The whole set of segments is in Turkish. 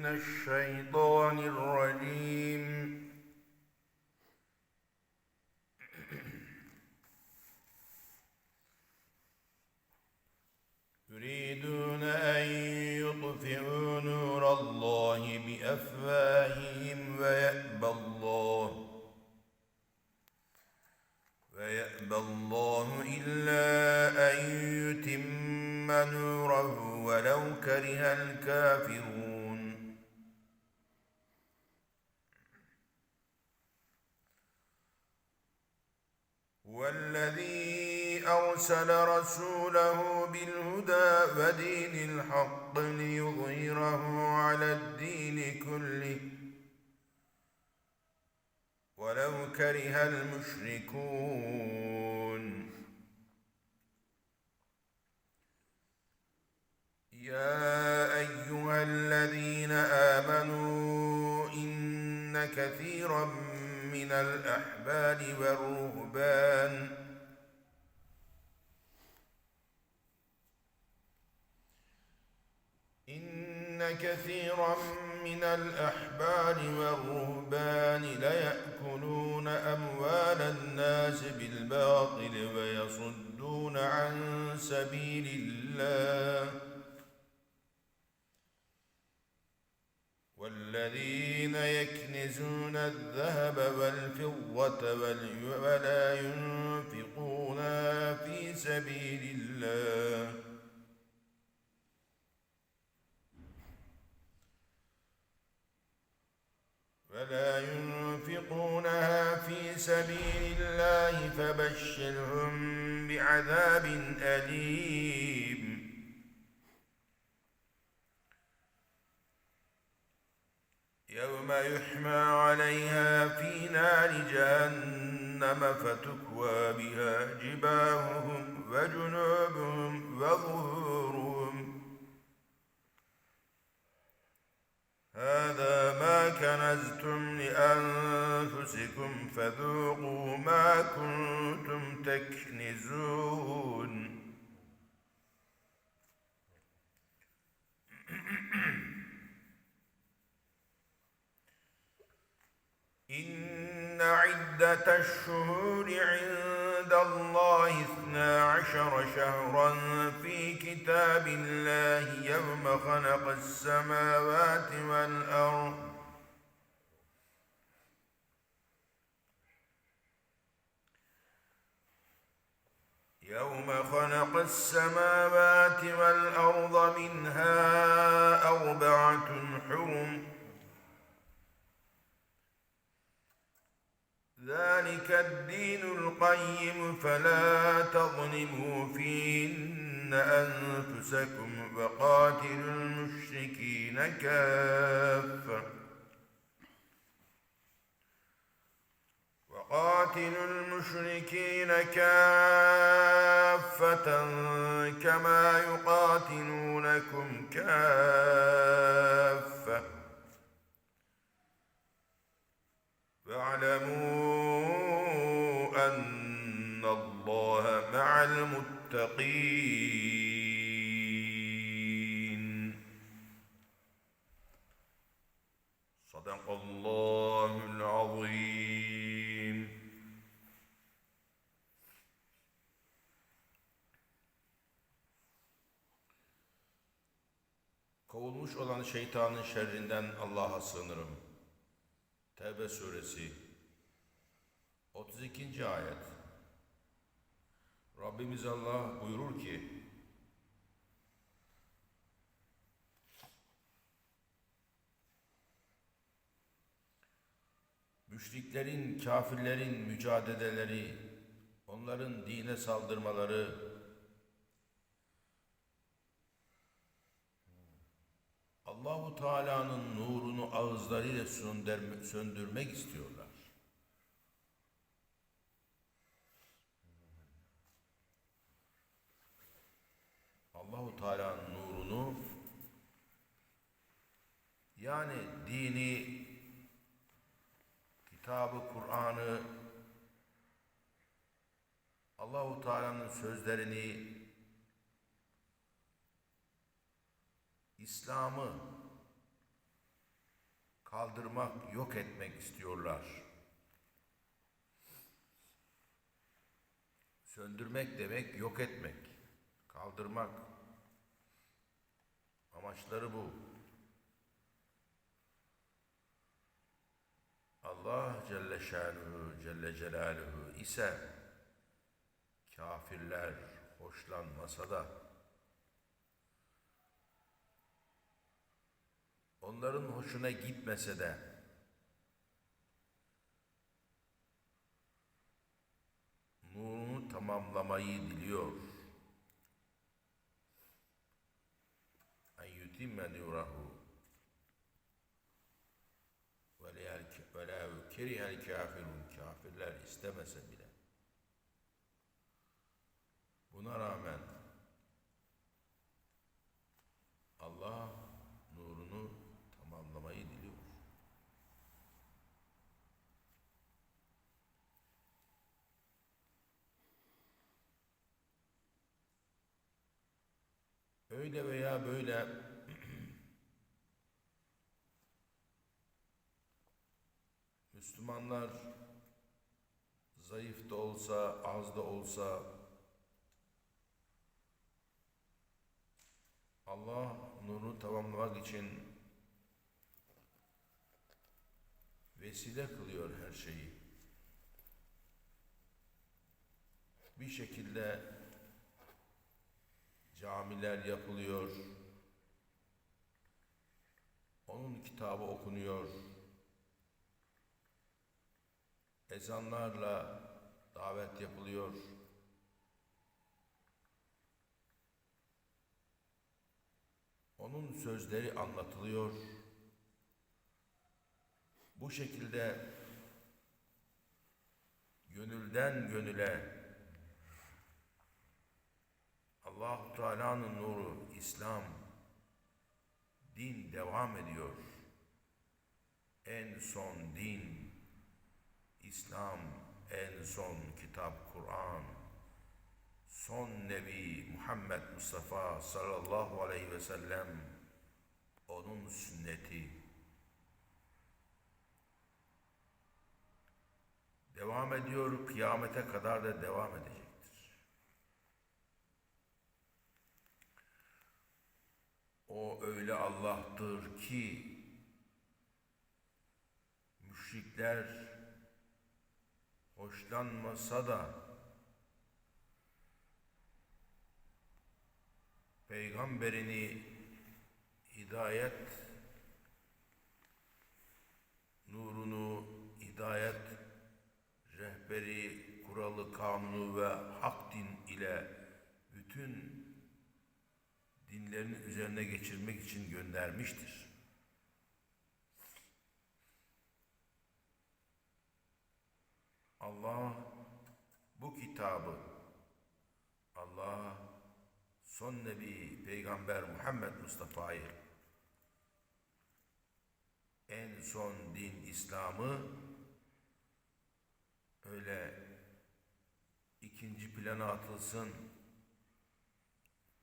من الشيطان الرجيم. يريدون أن يطفئوا نور الله بأفواههم ويأبى الله ويأبى الله إلا أن يتم نوره ولو كره الكافرون. هو الذي أرسل رسوله بالهدى ودين الحق ليظهره على الدين كله. ولو كره المشركون. يا أيها الذين آمنوا إن كثيرا من الأحبار والرهبان. إن كثيرا من الأحبار والرهبان ليأكلون أموال الناس بالباطل ويصدون عن سبيل الله. والذين يكنزون الذهب والفضة وال- ولا ينفقونها في سبيل الله. ولا ينفقونها في سبيل الله فبشرهم بعذاب أليم. يوم يحمى عليها في نار جهنم فتكوى بها جباههم وجنوبهم وظهورهم الشهور عند الله اثنا عشر شهرا في كتاب الله يوم خلق السماوات والأرض. يوم خلق السماوات والأرض منها أربعة حرم. ذلك الدين القيم فلا تظلموا فيهن أنفسكم وقاتلوا المشركين كافة وقاتلوا المشركين كافة كما يقاتلونكم كافة واعلموا أن الله مع المتقين صدق الله العظيم Kovulmuş olan şeytanın şerrinden Allah'a sığınırım. Tevbe suresi 32. ayet Rabbimiz Allah buyurur ki Müşriklerin, kafirlerin mücadeleleri, onların dine saldırmaları, Allahu Teala'nın nurunu ağızlarıyla söndürme- söndürmek istiyorlar. Allahu Teala'nın nurunu yani dini kitabı Kur'an'ı Allahu Teala'nın sözlerini İslam'ı kaldırmak, yok etmek istiyorlar. Söndürmek demek yok etmek, kaldırmak. Amaçları bu. Allah Celle Şanuhu Celle Celaluhu ise kafirler hoşlanmasa da onların hoşuna gitmese de nurunu tamamlamayı diliyor. En yutimme nurahu ve la kerihel kafirun. Kafirler istemese bile. Buna rağmen Allah nurunu tamamlamayı diliyor. Öyle veya böyle Müslümanlar zayıf da olsa, az da olsa Allah nurunu tamamlamak için vesile kılıyor her şeyi. Bir şekilde camiler yapılıyor. Onun kitabı okunuyor. Ezanlarla davet yapılıyor. Onun sözleri anlatılıyor. Bu şekilde gönülden gönüle Allah Teala'nın nuru İslam din devam ediyor. En son din İslam, en son kitap Kur'an, son Nebi Muhammed Mustafa sallallahu aleyhi ve sellem onun sünneti devam ediyor kıyamete kadar da devam edecektir. O öyle Allah'tır ki müşrikler hoşlanmasa da peygamberini hidayet nurunu hidayet rehberi kuralı kanunu ve hak din ile bütün dinlerin üzerine geçirmek için göndermiştir. Allah bu kitabı Allah son nebi peygamber Muhammed Mustafa'yı en son din İslam'ı öyle ikinci plana atılsın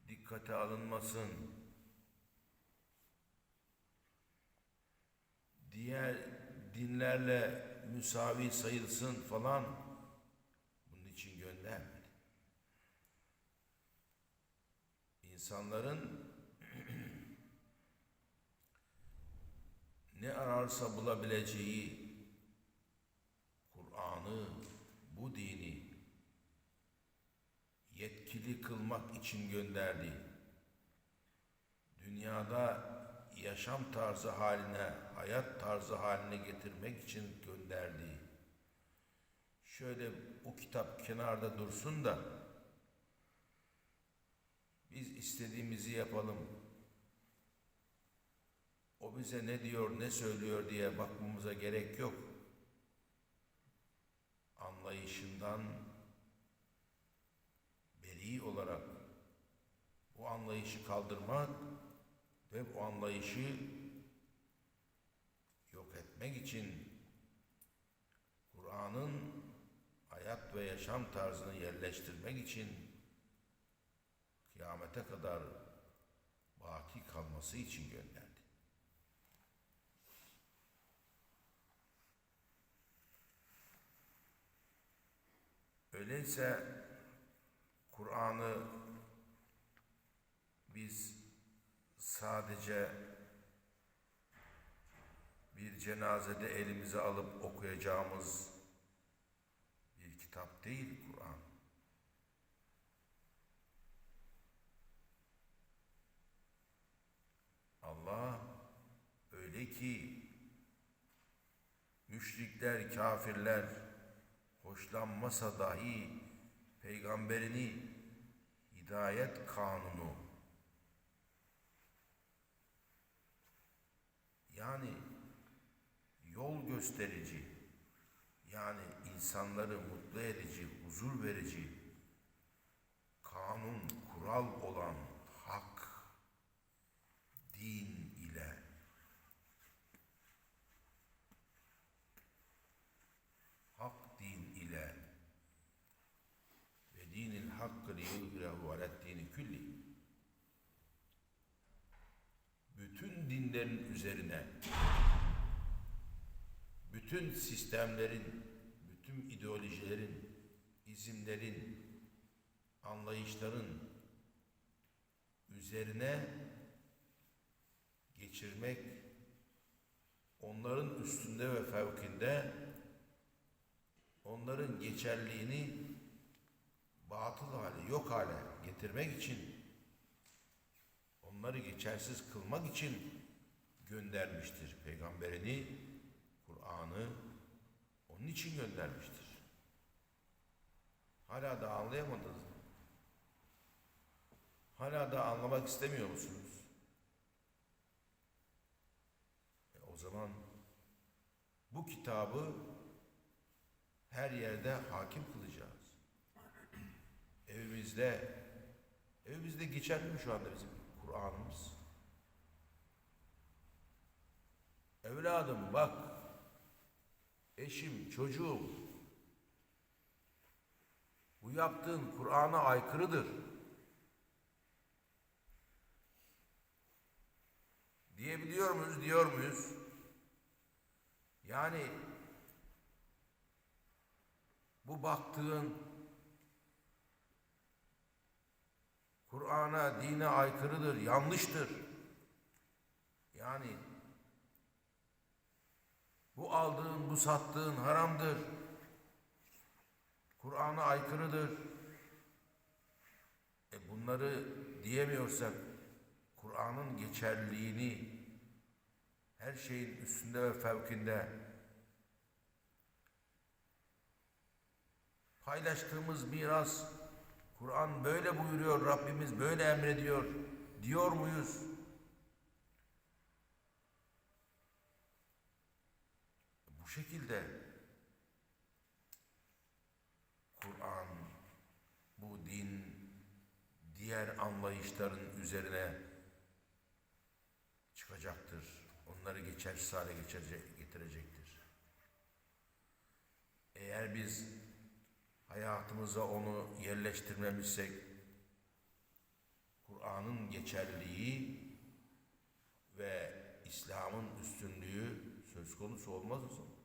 dikkate alınmasın diğer dinlerle müsavi sayılsın falan bunun için göndermedi. İnsanların ne ararsa bulabileceği Kur'an'ı, bu dini yetkili kılmak için gönderdi. Dünyada yaşam tarzı haline, hayat tarzı haline getirmek için gönderdi. Şöyle o kitap kenarda dursun da biz istediğimizi yapalım. O bize ne diyor, ne söylüyor diye bakmamıza gerek yok. Anlayışından anlayışı kaldırmak ve bu anlayışı yok etmek için Kur'an'ın hayat ve yaşam tarzını yerleştirmek için kıyamete kadar baki kalması için gönderdi. Öyleyse Kur'an'ı biz sadece bir cenazede elimize alıp okuyacağımız bir kitap değil Kur'an. Allah öyle ki müşrikler, kafirler hoşlanmasa dahi peygamberini hidayet kanunu yani yol gösterici yani insanları mutlu edici, huzur verici kanun, kural olan hak din ile hak din ile ve dinil hakkı liyuzhirehu aled dini külli bütün dinlerin üzerine bütün sistemlerin bütün ideolojilerin izimlerin anlayışların üzerine geçirmek onların üstünde ve fevkinde onların geçerliğini batıl hale, yok hale getirmek için onları geçersiz kılmak için göndermiştir peygamberini, Kur'an'ı onun için göndermiştir. Hala da anlayamadınız mı? Hala da anlamak istemiyor musunuz? E o zaman bu kitabı her yerde hakim kılacağız. Evimizde, evimizde geçerli mi şu anda bizim Kur'an'ımız? Evladım bak, eşim, çocuğum, bu yaptığın Kur'an'a aykırıdır. Diyebiliyor muyuz, diyor muyuz? Yani bu baktığın Kur'an'a, dine aykırıdır, yanlıştır. Yani bu aldığın, bu sattığın haramdır. Kur'an'a aykırıdır. E bunları diyemiyorsak Kur'an'ın geçerliliğini her şeyin üstünde ve fevkinde paylaştığımız miras Kur'an böyle buyuruyor, Rabbimiz böyle emrediyor diyor muyuz? Bu şekilde Kur'an bu din diğer anlayışların üzerine çıkacaktır. Onları geçersiz hale geçirecek, getirecektir. Eğer biz hayatımıza onu yerleştirmemişsek Kur'an'ın geçerliliği ve İslam'ın üstünlüğü söz konusu olmaz o zaman.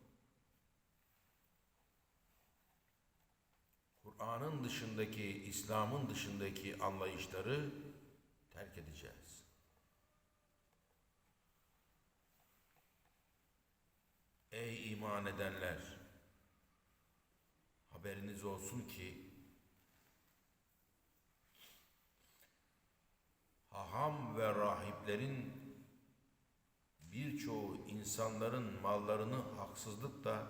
Kur'an'ın dışındaki, İslam'ın dışındaki anlayışları terk edeceğiz. Ey iman edenler! Haberiniz olsun ki haham ve rahiplerin birçoğu insanların mallarını haksızlıkla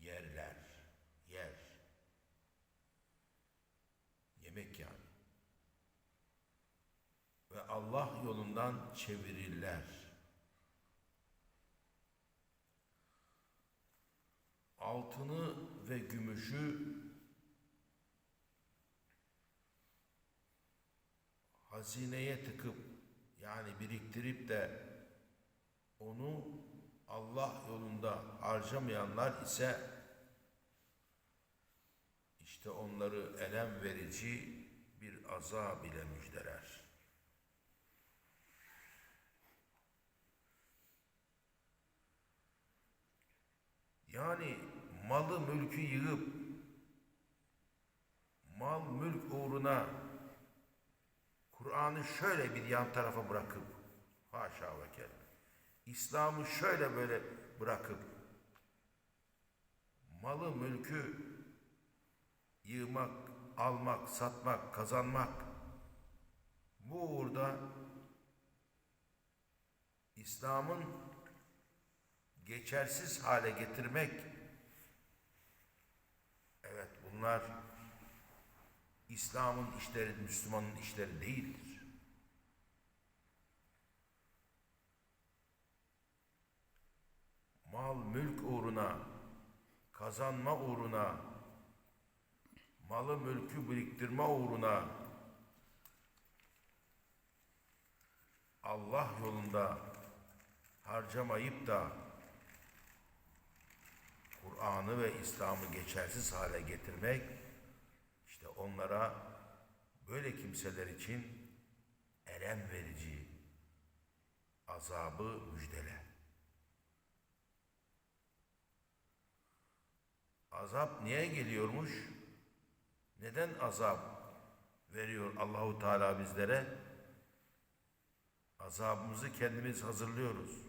yerler, Yemek yani. Ve Allah yolundan çevirirler. Altını ve gümüşü hazineye tıkıp yani biriktirip de onu Allah yolunda harcamayanlar ise işte onları elem verici bir azab ile müjdeler. Yani malı mülkü yığıp mal mülk uğruna Kur'an'ı şöyle bir yan tarafa bırakıp haşa ve kella İslam'ı şöyle böyle bırakıp malı mülkü yığmak, almak, satmak, kazanmak bu uğurda İslam'ın geçersiz hale getirmek evet bunlar İslam'ın işleri, Müslümanın işleri değildir. Mal, mülk uğruna, kazanma uğruna, malı mülkü biriktirme uğruna Allah yolunda harcamayıp da Kur'an'ı ve İslam'ı geçersiz hale getirmek işte onlara böyle kimseler için elem verici azabı müjdele. Azap niye geliyormuş? Neden azap veriyor Allahu Teala bizlere? Azabımızı kendimiz hazırlıyoruz.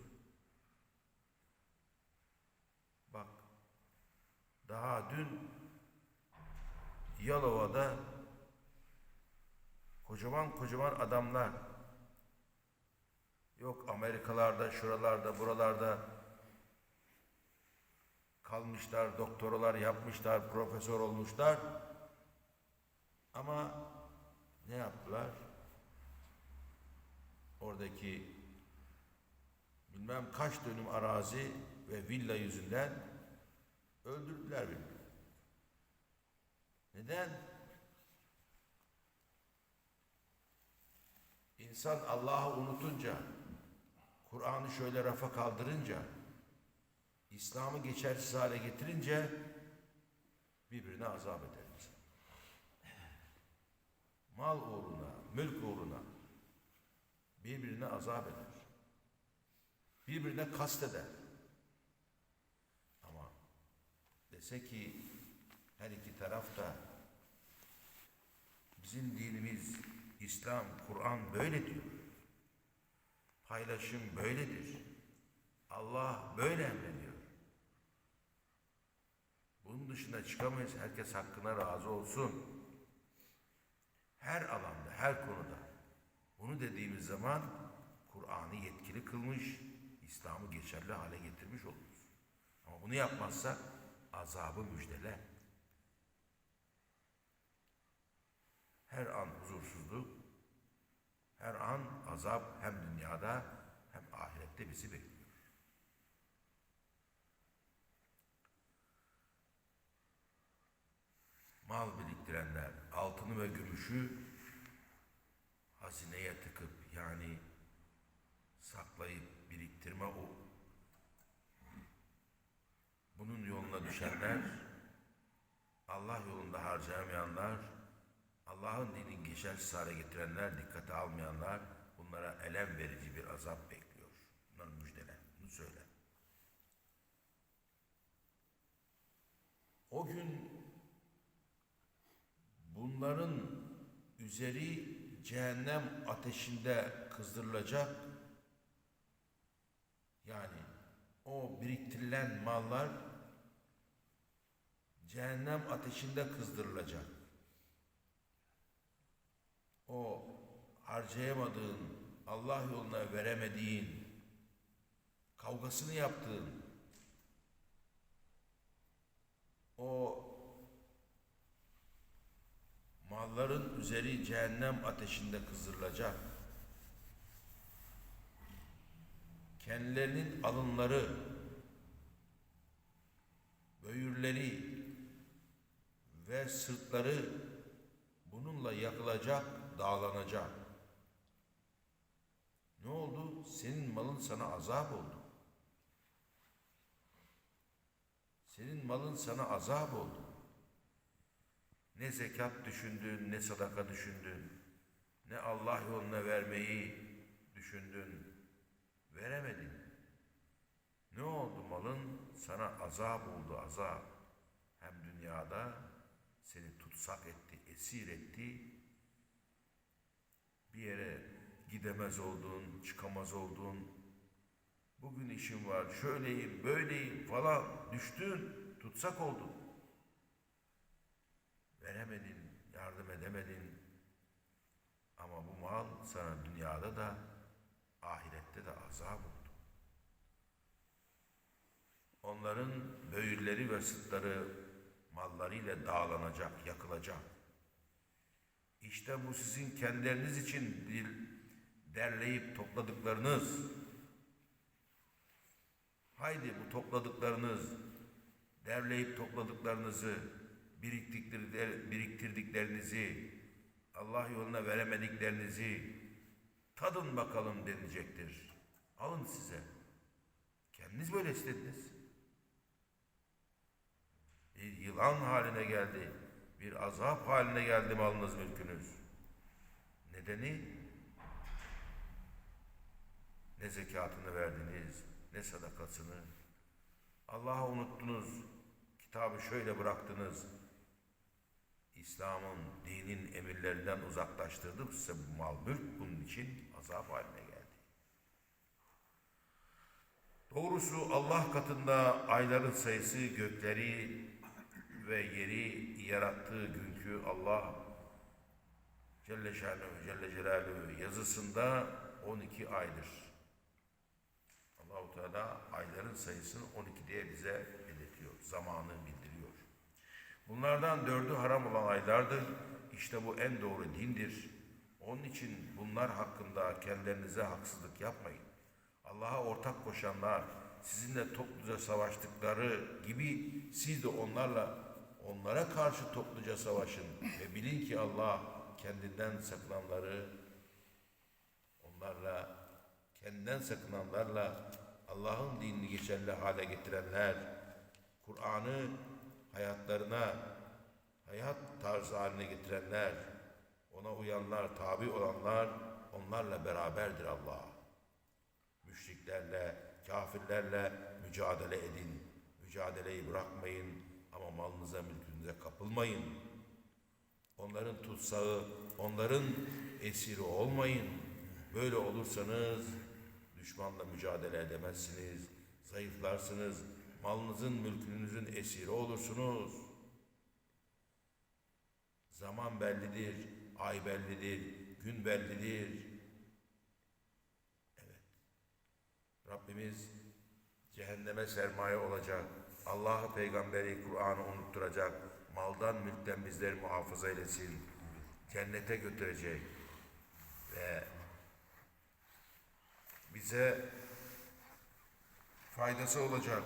Bak, daha dün Yalova'da kocaman kocaman adamlar yok Amerikalarda, şuralarda, buralarda kalmışlar, doktoralar yapmışlar, profesör olmuşlar. Ama ne yaptılar? Oradaki bilmem kaç dönüm arazi ve villa yüzünden öldürdüler birbirini. Neden? İnsan Allah'ı unutunca, Kur'an'ı şöyle rafa kaldırınca, İslam'ı geçersiz hale getirince birbirine azap eder. Mal uğruna, mülk uğruna birbirine azap eder. Birbirine kasteder. Ama dese ki her iki taraf da bizim dinimiz İslam, Kur'an böyle diyor. Paylaşım böyledir. Allah böyle emrediyor. Bunun dışında çıkamayız. Herkes hakkına razı olsun. Her alanda, her konuda. Bunu dediğimiz zaman Kur'an'ı yetkili kılmış, İslam'ı geçerli hale getirmiş oluruz. Ama bunu yapmazsak azabı müjdele. Her an huzursuzluk, her an azap hem dünyada hem ahirette bizi bekliyor. Mal biriktirenler altını ve gümüşü hazineye tıkıp yani saklayıp biriktirme o bunun yoluna düşenler Allah yolunda harcayamayanlar Allah'ın dinini geçersiz hale getirenler dikkate almayanlar bunlara elem verici bir azap bekliyor. Bunların müjdele. Bunu söyle. O gün bunların üzeri cehennem ateşinde kızdırılacak. Yani o biriktirilen mallar cehennem ateşinde kızdırılacak. O harcayamadığın, Allah yoluna veremediğin, kavgasını yaptığın, o malların üzeri cehennem ateşinde kızdırılacak. Kendilerinin alınları, böğürleri ve sırtları bununla yakılacak, dağlanacak. Ne oldu? Senin malın sana azap oldu. Senin malın sana azap oldu. Ne zekat düşündün, ne sadaka düşündün, ne Allah yoluna vermeyi düşündün, veremedin. Ne oldu malın? Sana azap oldu, azap. Hem dünyada seni tutsak etti, esir etti. Bir yere gidemez oldun, çıkamaz oldun. Bugün işim var, şöyleyim, böyleyim falan düştün, tutsak oldun. Veremedin, yardım edemedin. Ama bu mal sana dünyada da ahirette de azap oldu. Onların böğürleri ve sırtları mallarıyla dağlanacak, yakılacak. İşte bu sizin kendileriniz için dil, derleyip topladıklarınız. Haydi bu topladıklarınız, derleyip topladıklarınızı, biriktirdiklerinizi, Allah yoluna veremediklerinizi tadın bakalım denilecektir. Alın size. Kendiniz böyle istediniz. Bir yılan haline geldi. Bir azap haline geldi malınız mülkünüz. Nedeni ne zekatını verdiniz, ne sadakasını. Allah'ı unuttunuz. Kitabı şöyle bıraktınız. İslam'ın, dinin emirlerinden uzaklaştırdı size bu mal mülk bunun için azap haline geldi. Doğrusu Allah katında ayların sayısı gökleri ve yeri yarattığı günkü Allah Celle Şanuhu Celle Celaluhu yazısında 12 aydır. Allahu Teala ayların sayısını 12 diye bize belirtiyor. Zamanı bildiriyor. Bunlardan dördü haram olan aylardır. İşte bu en doğru dindir. Onun için bunlar hakkında kendilerinize haksızlık yapmayın. Allah'a ortak koşanlar sizinle topluca savaştıkları gibi siz de onlarla onlara karşı topluca savaşın ve bilin ki Allah kendinden sakınanları onlarla kendinden sakınanlarla Allah'ın dinini geçerli hale getirenler Kur'an'ı hayatlarına hayat tarzı haline getirenler ona uyanlar, tabi olanlar onlarla beraberdir Allah. Müşriklerle, kafirlerle mücadele edin. Mücadeleyi bırakmayın ama malınıza, mülkünüze kapılmayın. Onların tutsağı, onların esiri olmayın. Böyle olursanız düşmanla mücadele edemezsiniz. Zayıflarsınız. Malınızın, mülkünüzün esiri olursunuz. Zaman bellidir, ay bellidir, gün bellidir. Evet. Rabbimiz cehenneme sermaye olacak. Allah'ı, peygamberi, Kur'an'ı unutturacak. Maldan, mülkten bizleri muhafaza eylesin. Cennete götürecek. Ve bize faydası olacak.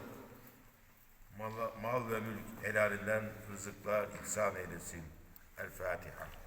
Mal, ve mülk helalinden rızıklar ihsan eylesin. El Fatiha.